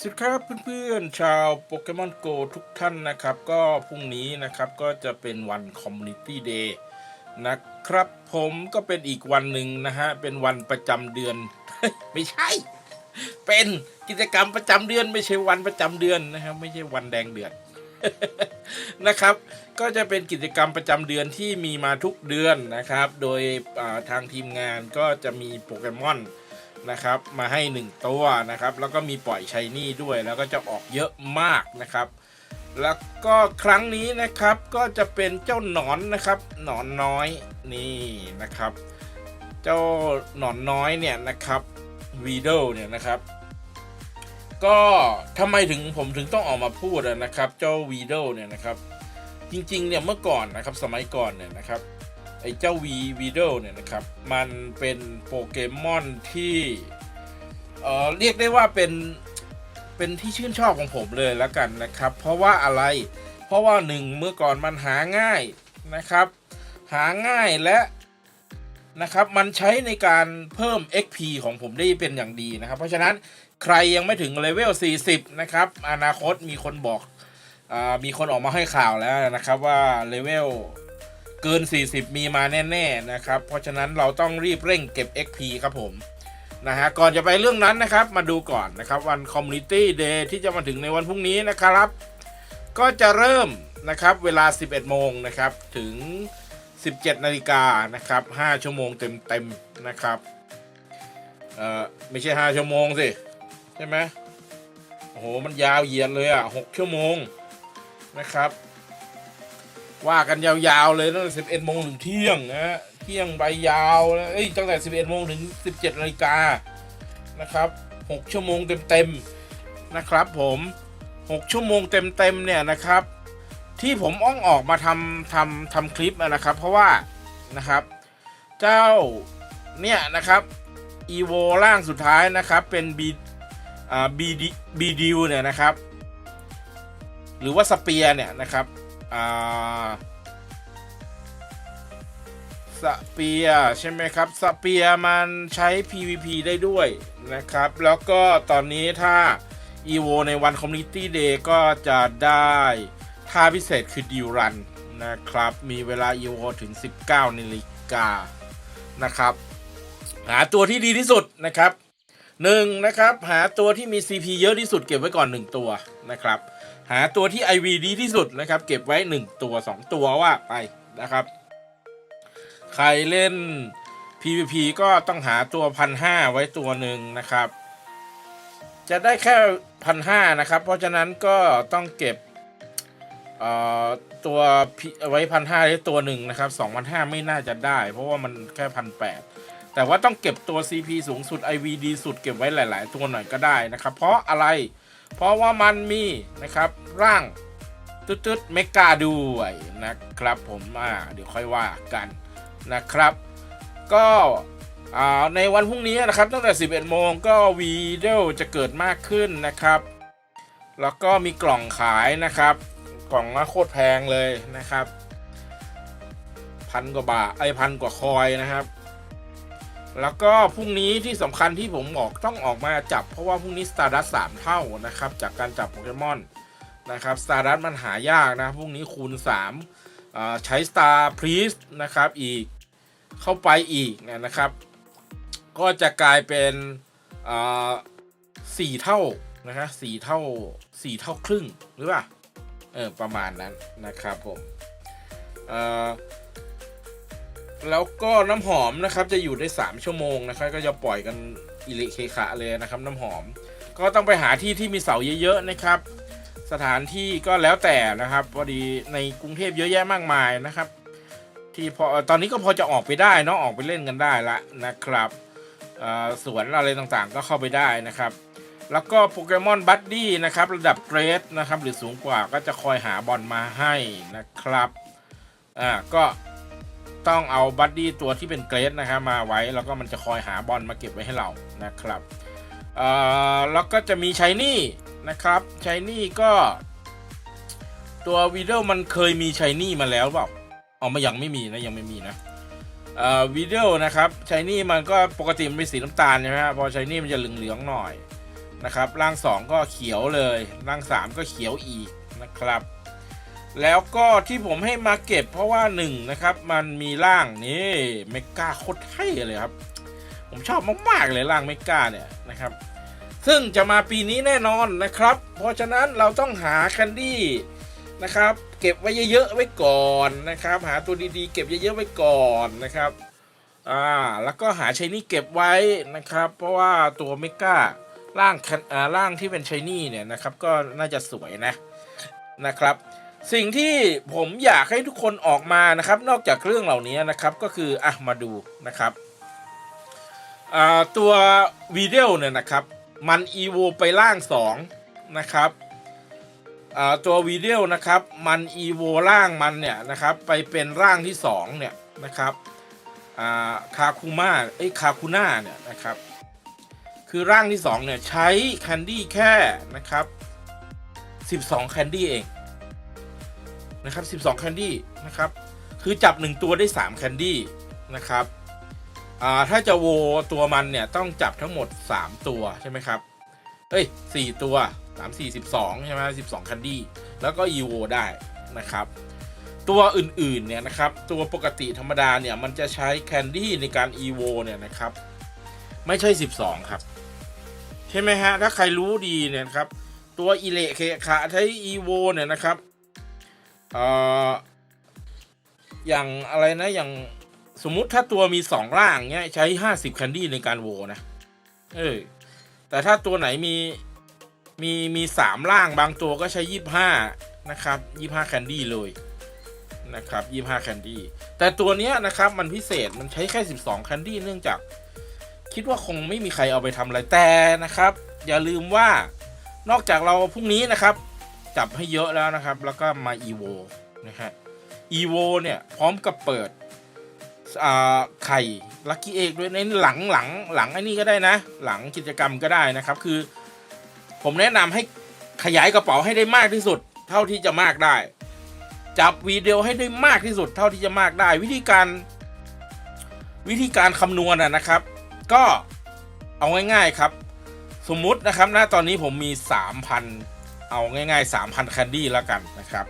สวัสดีครับเพื่อนๆ ชาวโปเกมอนโกทุกท่านนะครับ ก็พรุ่งนี้นะครับก็จะเป็นวันคอมมูนิตี้เดย์นะครับผมก็เป็นอีกวันหนึ่งนะฮะ เป็นวันประจำเดือน ไม่ใช่ เป็นกิจกรรมประจำเดือน ไม่ใช่วันประจำเดือนนะครับ ไม่ใช่วันแดงเดือนนะครับ ก็จะเป็นกิจกรรมประจำเดือนที่มีมาทุกเดือนนะครับ โดยทางทีมงานก็จะมีโปเกมอน นะครับมาให้ 1 ตัวนะครับ แล้วก็มีปล่อยชายนี่ด้วย แล้วก็จะออกเยอะมากนะครับ แล้วก็ครั้งนี้นะครับก็จะเป็นเจ้าหนอนนะครับหนอนน้อยนี่นะครับ เจ้าหนอนน้อยเนี่ยนะครับวีโดเนี่ยนะครับก็ทำไมถึงผมถึงต้องออกมาพูดนะครับ เจ้าวีโดเนี่ยนะครับ จริงๆเนี่ยเมื่อก่อนนะครับสมัยก่อนเนี่ยนะครับ ไอ้เจ้าวีวีโดเนี่ยนะครับ มันเป็นโปเกมอนที่ เอ่อ เรียกได้ว่าเป็นเป็นที่ชื่นชอบของผมเลยแล้วกันนะครับ เพราะว่าอะไร เพราะว่าหนึ่งเมื่อก่อนมันหาง่ายนะครับ หาง่ายและนะครับ มันใช้ในการเพิ่ม XP ของผมได้เป็นอย่างดีนะครับ เพราะฉะนั้นใครยังไม่ถึงเลเวล 40 นะครับ อนาคตมีคนบอกอามีคนออกมาให้ข่าวแล้วนะครับว่าเลเวล เกิน 40 มีมาแน่ๆนะครับ เพราะฉะนั้นเราต้องรีบเร่งเก็บ XP ครับผมนะฮะก่อนจะไปเรื่องนั้นนะครับ มาดูก่อนนะครับวัน Community Day ที่จะมาถึงในวันพรุ่งนี้นะครับ ก็จะเริ่มนะครับเวลา 11 โมงนะครับถึง 17 นาฬิกานะครับ 5 ชั่วโมงเต็มๆนะครับเอ่อไม่ใช่ 5 ชั่วโมงสิใช่ไหมโอ้โหมันยาวเหยียดเลยอะ 6 ชั่วโมงนะครับ ว่ากันยาวๆเลยตั้งแต่11โมงถึงเที่ยงนะฮะเที่ยงไปยาวนะเอ้ยตั้งแต่11โมงถึง17นาฬิกานะครับ6ชั่วโมงเต็มๆนะครับ ผม6ชั่วโมงเต็มๆเนี่ยนะครับ ที่ผมอ้องออกมาทำทำทำคลิปอะนะครับ เพราะว่านะครับ เจ้าเนี่ยนะครับอีโวร่างสุดท้ายนะครับเป็นบีอ่าบีบีดิวเนี่ยนะครับ หรือว่าสเปียเนี่ยนะครับ อ่าสเปียใช่ไหมครับสเปียมันใช้ PVP ได้ด้วยนะครับ แล้วก็ตอนนี้ถ้า EVO ในวัน Community Day ก็จะได้ท่าพิเศษคือดิวรันนะครับ มีเวลา EVO ถึง 19นาฬิกานะครับ หาตัวที่ดีที่สุดนะครับหนึ่งนะครับ หาตัวที่มี CP เยอะที่สุดเก็บไว้ก่อน 1 ตัวนะครับ หาตัวที่ IV ดีที่สุดนะครับ เก็บไว้ 1 ตัว 2 ตัวว่าไปนะครับ ใครเล่น PVP ก็ต้องหาตัวพันห้าไว้ตัวหนึ่งนะครับ จะได้แค่พันห้านะครับ เพราะฉะนั้นก็ต้องเก็บเอ่อตัวไว้พันห้าได้ตัวหนึ่งนะครับสองพันห้าไม่น่าจะได้ เพราะว่ามันแค่พันแปดแต่ว่าต้องเก็บตัว CP สูงสุด IV ดีสุดเก็บไว้หลาย ๆ ตัวหน่อยก็ได้นะครับ เพราะอะไรเเพราะว่ามันมีนะครับร่างตึ๊ดๆเมกาด้วยนะครับผมอ่าเดี๋ยวค่อยว่ากันนะครับ ก็อ่าในวันพรุ่งนี้นะครับตั้งแต่ 11 โมงก็วีดีโอจะเกิดมากขึ้นนะครับ แล้วก็มีกล่องขายนะครับ กล่องละโคตรแพงเลยนะครับพันกว่าบาทไอพันกว่าคอยนะครับ แล้วก็พรุ่งนี้ที่สำคัญที่ผมบอกต้องออกมาจับ เพราะว่าพรุ่งนี้ Stardust 3เท่านะครับจากการจับโปเกมอนนะครับ Stardust มันหายากนะพรุ่งนี้คูณ3าใช้ Star Priest นะครับอีกเข้าไปอีกเนยนะครับ ก็จะกลายเป็นสี่เท่านะฮะสี่เท่าสี่เท่าครึ่งหรือเปล่าเออประมาณนั้นนะครับผมเอ่อ แล้วก็น้ำหอมนะครับจะอยู่ได้ 3 ชั่วโมงนะครับก็จะปล่อยกันอิเลเคขะเลยนะครับน้ำหอม ก็ต้องไปหาที่ที่มีเสาเยอะๆนะครับ สถานที่ก็แล้วแต่นะครับพอดีในกรุงเทพเยอะแยะมากมายนะครับ ที่พอตอนนี้ก็พอจะออกไปได้เนาะออกไปเล่นกันได้ละนะครับสวนอะไรต่างๆก็เข้าไปได้นะครับ แล้วก็โปเกมอนบัดดี้นะครับระดับเกรดนะครับหรือสูงกว่าก็จะคอยหาบอลมาให้นะครับอ่าก็ ต้องเอาบัดดี้ตัวที่เป็นเกรดนะครับมาไว้แล้วก็มันจะคอยหาบอลมาเก็บไว้ให้เรานะครับแล้วก็จะมีชายนี่นะครับชายนี่ก็ตัววีเดีโอมันเคยมีชายนี่มาแล้วเปล่าเอ๋อมายังไม่มีนะยังไม่มีนะเอ่อวิดีโอนะครับชายนี่มันก็ปกติมันเป็นสีน้ำตาลใช่ไหมฮะพอชายนี่มันจะเหลืองๆหน่อยนะครับร่างสองก็เขียวเลย ร่างสามก็เขียวอีกนะครับ แล้วก็ที่ผมให้มาเก็บเพราะว่าหนึ่งนะครับ มันมีร่างนี่เมกาโคตรเท่เลยครับ ผมชอบมากๆเลยร่างเมกาเนี่ยนะครับ ซึ่งจะมาปีนี้แน่นอนนะครับ เพราะฉะนั้นเราต้องหาแคนดี้นะครับ เก็บไว้เยอะๆไว้ก่อนนะครับ หาตัวดีๆ เก็บเยอะๆไว้ก่อนนะครับอ่าแล้วก็หาชายนี่เก็บไว้นะครับ เพราะว่าตัวเมการ่างอ่าร่างที่เป็นชายนี่เนี่ยนะครับ ก็น่าจะสวยนะนะครับ สิ่งที่ผมอยากให้ทุกคนออกมานะครับ นอกจากเรื่องเหล่านี้นะครับก็คืออะมาดูนะครับอ่าตัววีเดีโเนี่ยนะครับ มันอีโวไปล่าง 2 นะครับอ่าตัววีเดีโนะครับมันอีโวล่างมันเนี่ยนะครับไปเป็นร่างที่ 2 เนี่ยนะครับอ่าคาคูมาเอ้คาคูน่าเนี่ยนะครับคือร่างที่ 2 เนี่ย ใช้แคนดี้แค่นะครับ 12 แคนดี้เอง นะครับ 12 แคนดี้นะครับ คือจับ 1 ตัวได้ 3 แคนดี้นะครับถ้าจะโวตัวมันเนี่ยต้องจับทั้งหมด 3 ตัวใช่ไหมครับเอ้ย 4 ตัว 3 4 12 ใช่ไหม12คันดี้ แล้วก็อีโวได้นะครับ ตัวอื่นๆเนี่ยนะครับ ตัวปกติธรรมดาเนี่ยมันจะใช้แคนดี้ในการอีโวเนี่ยนะครับ ไม่ใช่ 12 ครับ ใช่ไหมฮะ ถ้าใครรู้ดีเนี่ยครับ ตัวอิเลเคขาใช้อีโวเนี่ยนะครับ เอ่ออย่างอะไรนะอย่างสมมุติถ้าตัวมีสองร่างเนี้ย ใช้ห้าสิบแคนดี้ในการโหวนะ เออ แต่ถ้าตัวไหนมีมีมีสามร่างบางตัวก็ใช้ยี่ห้านะครับยี่ห้าแคนดี้เลยนะครับยี่ห้าแคนดี้แต่ตัวเนี้ยนะครับมันพิเศษมันใช้แค่สิบสองแคนดี้เนื่องจาก คิดว่าคงไม่มีใครเอาไปทำอะไรแต่นะครับ อย่าลืมว่านอกจากเราพรุ่งนี้นะครับ จับให้เยอะแล้วนะครับ แล้วก็มา EVO นะฮะ EVO เนี่ยพร้อมกับเปิดอ่าไข่ลัคกี้เอกด้วยในหลังหลังหลังไอ้นี่ก็ได้นะ หลังกิจกรรมก็ได้นะครับ คือ ผมแนะนำให้ขยายกระเป๋าให้ได้มากที่สุด เท่าที่จะมากได้ จับวีดีโอให้ได้มากที่สุด เท่าที่จะมากได้ วิธีการ วิธีการคำนวณนะนะครับ ก็เอาง่ายๆครับ สมมุตินะครับณตอนนี้ผมมี 3,000 เอาง่าย ๆ 3,000 แคนดี้แล้วกันนะครับ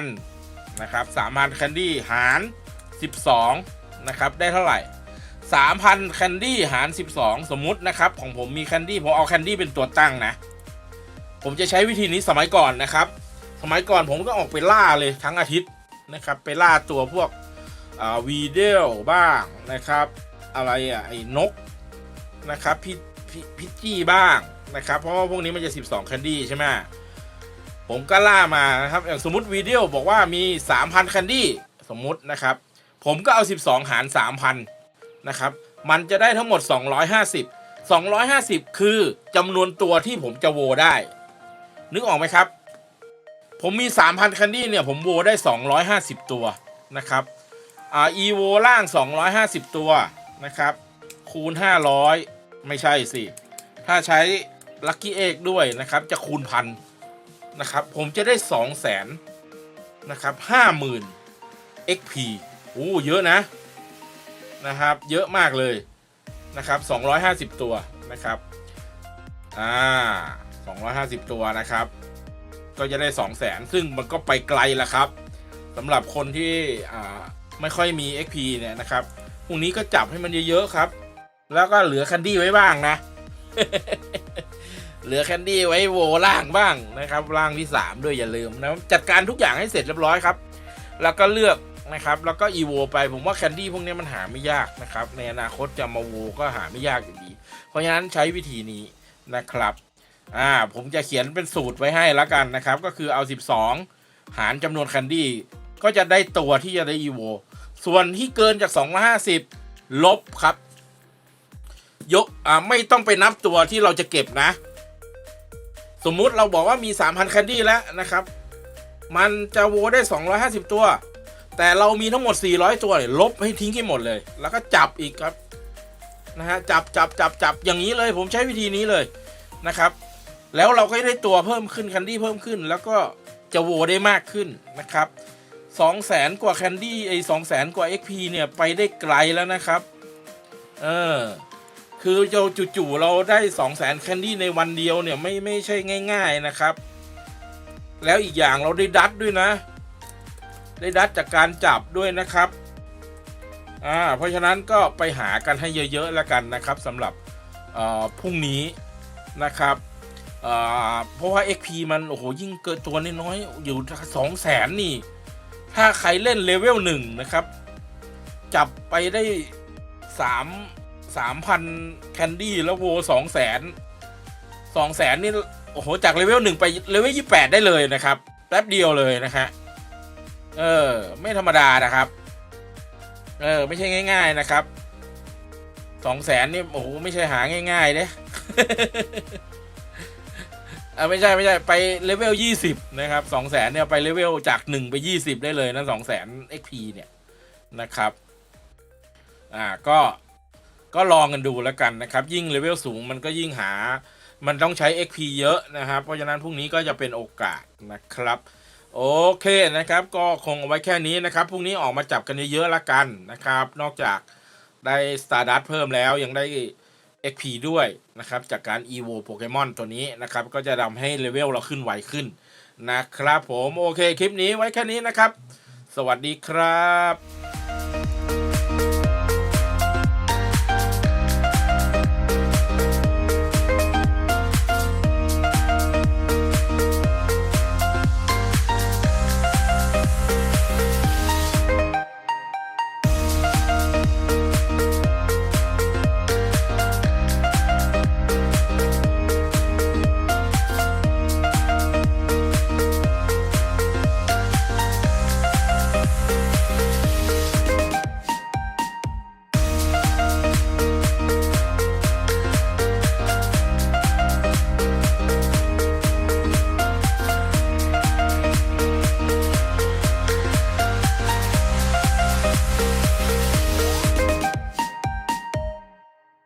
3,000 นะครับ 3,000 แคนดี้หาร 12 นะครับ ได้เท่าไหร่ 3,000 แคนดี้หาร 12 สมมุตินะครับ ของผมมีแคนดี้ผมเอาแคนดี้เป็นตัวตั้งนะ ผมจะใช้วิธีนี้สมัยก่อนนะครับ สมัยก่อนผมก็ออกไปล่าเลยทั้งอาทิตย์นะครับ ไปล่าตัวพวกวีเดลบ้างนะครับ อะไรอะไอ้นกนะครับพิ พิจี้บ้างนะครับ เพราะว่าพวกนี้มันจะ 12แคนดี้ใช่ไหมผมก็ล่ามานะครับอย่างสมมติวีดีโอบอกว่ามี 3,000แคนดี้สมมุตินะครับ ผมก็เอา 12 หาร 3,000 นะครับ มันจะได้ทั้งหมด 250 250 คือจำนวนตัวที่ผมจะโวได้ นึกออกไหมครับ ผมมี 3,000แคนดี้เนี่ย ผมโวได้ 250 ตัวนะครับอ่าอีโวล่าง 250 ตัวนะครับ คูณ 500 ไม่ใช่สิ ถ้าใช้ลัคกี้เอกด้วยนะครับ จะคูณพันนะครับ ผมจะได้สองแสนนะครับห้าหมื่น XP โอ้เยอะนะนะครับ เยอะมากเลยนะครับสองร้อยห้าสิบตัวนะครับ อ่าสองร้อยห้าสิบตัวนะครับ ก็จะได้สองแสนซึ่งมันก็ไปไกลแล้วครับสำหรับคนที่ อ่า ไม่ค่อยมี XP เนี่ยนะครับพรุ่งนี้ก็จับให้มันเยอะ ๆ ครับ แล้วก็เหลือคันดี้ไว้บ้างนะ เหลือแคนดี้ไว้โวล่างบ้างนะครับล่างที่ 3 ด้วยอย่าลืมนะจัดการทุกอย่างให้เสร็จเรียบร้อยครับ แล้วก็เลือกนะครับ แล้วก็อีโวไปผมว่าแคนดี้พวกนี้มันหาไม่ยากนะครับ ในอนาคตจะมาโวก็หาไม่ยากอยู่ดี เพราะฉะนั้นใช้วิธีนี้นะครับอ่าผมจะเขียนเป็นสูตรไว้ให้แล้วกันนะครับ ก็คือเอา 12 หารจำนวนแคนดี้ก็จะได้ตัวที่จะได้อีโวส่วนที่เกินจาก 250 ลบครับ ยกอ่าไม่ต้องไปนับตัวที่เราจะเก็บนะ สมมุติเราบอกว่ามี 3,000แคนดี้แล้วนะครับ มันจะโวได้ 250 ตัว แต่เรามีทั้งหมด 400 ตัวเนี่ยลบให้ทิ้งให้หมดเลย แล้วก็จับอีกครับนะฮะจับจับจับจับอย่างนี้เลย ผมใช้วิธีนี้เลยนะครับ แล้วเราก็ได้ตัวเพิ่มขึ้นแคนดี้เพิ่มขึ้น แล้วก็จะโวได้มากขึ้นนะครับ2 0 0แสนกว่าแคนดี้ไอ้สองแสนกว่า XP เนี่ย ไปได้ไกลแล้วนะครับ เออ คือเราจู่ๆเราได้สองแสนแคนดี้ในวันเดียวเนี่ยไม่ไม่ใช่ง่าย ๆนะครับ แล้วอีกอย่างเราได้ดัดด้วยนะ ได้ดัดจากการจับด้วยนะครับอ่าเพราะฉะนั้นก็ไปหากันให้เยอะๆแล้วกันนะครับสำหรับอ่อพรุ่งนี้นะครับอ่อเพราะว่า XP มันโอ้โหยิ่งเกิดตัวน้อยๆอยู่สองแสนนี่ ถ้าใครเล่นเลเวลหนึ่งนะครับ จับไปได้สาม สามพันแคนดี้แล้วโวสองแสนสองแสนนี่ โอ้โห จากเลเวลหนึ่งไปเลเวลยี่แปดได้เลยนะครับ แป๊บเดียวเลยนะฮะเออ ไม่ธรรมดานะครับ เออ ไม่ใช่ง่าย ๆนะครับสองแสนนี่โอ้โหไม่ใช่หาง่ายๆเด้เออไม่ใช่ไม่ใช่ไปเลเวลยี่สิบนะครับสองแสนเนี่ยไปเลเวลจากหนึ่งไปยี่สิบได้เลยนะสองแสน XP เนี่ยนะครับ อ่าก็ ก็ลองกันดูแล้วกันนะครับ ยิ่งเลเวลสูงมันก็ยิ่งหา มันต้องใช้ XP เยอะนะครับ เพราะฉะนั้นพรุ่งนี้ก็จะเป็นโอกาสนะครับ โอเคนะครับ ก็คงเอาไว้แค่นี้นะครับ พรุ่งนี้ออกมาจับกันเยอะๆละกันนะครับ นอกจากได้ Stardust เพิ่มแล้วยังได้ XP ด้วยนะครับ จากการ EVO โปเกมอนตัวนี้นะครับ ก็จะทำให้เลเวลเราขึ้นไวขึ้นนะครับผม โอเค คลิปนี้ไว้แค่นี้นะครับ สวัสดีครับ